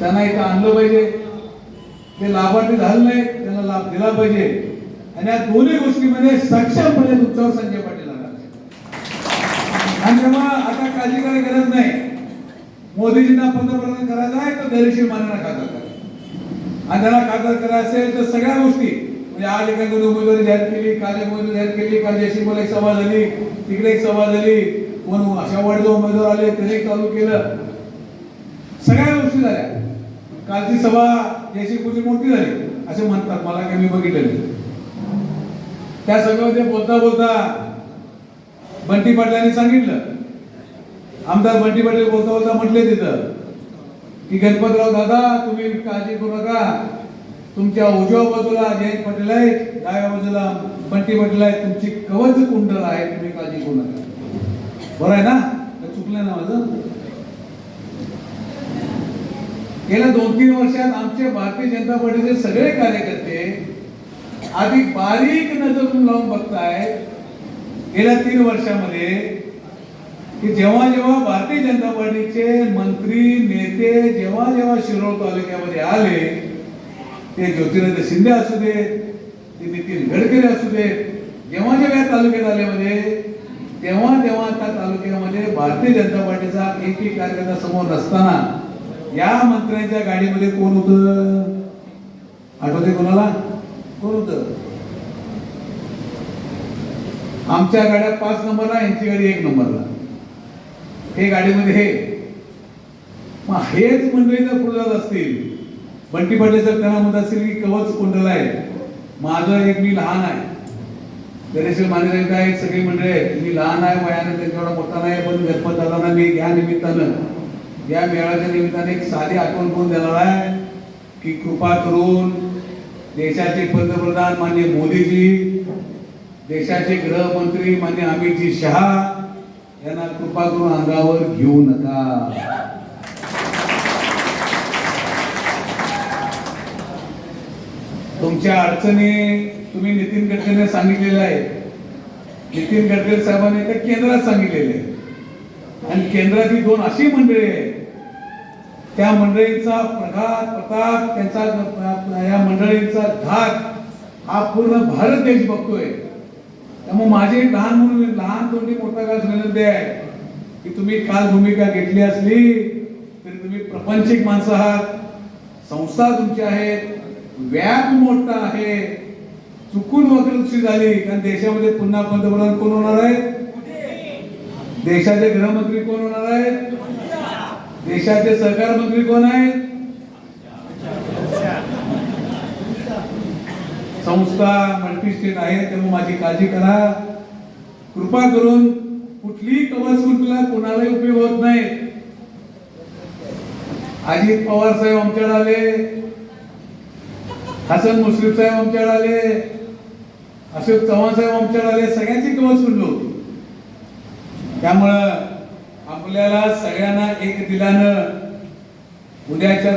त्यांना इथं आणलं पाहिजे. ते लाभार्थी झालं नाही त्यांना लाभ दिला पाहिजे. आणि या दोन्ही गोष्टीमध्ये सक्षमपणे तुमच्यावर संजय पाटील आणि तेव्हा आता काळजी करायची गरज नाही. मोदीजींना पंतप्रधान करायचं आहे तर धैर्यशील मानानं खासदार करा आणि त्यांना खासदार करायचं असेल तर सगळ्या गोष्टी. म्हणजे आज एखाद्याने उमेदवारी जाहीर केली काल एक उमेदवारी जाहीर केली काल जयसिंगला एक सभा झाली तिकडे एक सभा झाली. कोण अशा वाढीचे उमेदवार आले त्यांनी चालू केलं. सगळ्या गोष्टी झाल्या. कालची सभा जयसिंगपूरची मोठी झाली. असे म्हणतात. मला काही मी बघितलं त्या सभेमध्ये बोलता बोलता बंटी पाटलांनी सांगितलं. आमदार बंटी पाटील बोलता बोलता म्हटले तिथं की गणपतराव दादा तुम्ही काळजी करू नका. तुमच्या उजव्या बाजूला जयंत पाटील आहेत डाव्या बाजूला बंटी पाटील आहेत. तुमची कवच कुंडल आहे तुम्ही काळजी करू नका. बरं आहे ना? चुकलं ना माझं? गेल्या दोन तीन वर्षात आमचे भारतीय जनता पार्टीचे सगळे कार्यकर्ते आधी बारीक नजरून लावून बघतायत गेल्या तीन वर्षामध्ये की जेव्हा जेव्हा भारतीय जनता पार्टीचे मंत्री नेते जेव्हा जेव्हा शिरोळ तालुक्यामध्ये आले ते ज्योतिरादित्य शिंदे असू दे ते नितीन गडकरी असू दे जेव्हा जेव्हा या तालुक्यात आले म्हणजे तेव्हा तेव्हा त्या तालुक्यामध्ये भारतीय जनता पार्टीचा एकही कार्यकर्ता समोर नसताना या मंत्र्यांच्या गाडीमध्ये कोण होतं? आठवते कोणाला? कोण होतं? आमच्या गाड्या पाच नंबरला यांची गाडी एक नंबरला. हे गाडीमध्ये हे. मग हेच मंडळी जर पुढे जात असतील बंटी पाटील सर त्यांना म्हणत असतील की कवच कुंडल आहे. माझं एक मी लहान आहे. गणेश माने काय सगळी मंडळी आहे मी लहान आहे वयाने त्यांच्यावर मोठा नाही पण गणपत दादांना मी घ्या निमित्तानं. या मेळाव्याच्या निमित्ताने एक साधी आठवण करून देणार आहे की कृपा करून देशाचे पंतप्रधान माननीय मोदीजी देशाचे गृहमंत्री मान्य अमितजी शहा यांना कृपा करून अंगावर घेऊ नका तुमच्या अडचणी तुम्ही नितीन गडकरीने सांगितलेलं आहे नितीन गडकरी साहेबांनी ते केंद्रात सांगितलेले आहे. आणि केंद्राची दोन अशी मंडळी आहेत त्या मंडळींचा प्रघात प्रताप त्यांचा या मंडळींचा धाक हा पूर्ण भारत देश बघतोय. त्यामुळे माझी लहान म्हणून लहान तोंडी मोठा काळ विनंती आहे? की तुम्ही काल भूमिका घेतली असली तरी तुम्ही प्रपंचिक माणसं आहात संस्था तुमच्या आहेत व्याप मोठा आहे चुकून वक्तृत्व झाली कारण देशामध्ये पुन्हा पंतप्रधान कोण होणार आहेत? देशाचे गृहमंत्री कोण होणार आहेत? देशाचे सहकार मंत्री कोण आहेत? संस्था मल्टी स्टेट आहे त्यामुळे माझी काळजी करा. कृपा करून कुठलीही कवच कुठला कोणालाही उपयोग होत नाही. अजित पवार साहेब आमच्याकडे आले. हसन मुश्रीफ साहेब आमच्याकडे आले. अशोक चव्हाण साहेब आमच्याकडे आले. सगळ्यांची कवच सुटलो होती. त्यामुळं आपल्याला सगळ्यांना एक दिलानं उद्याच्या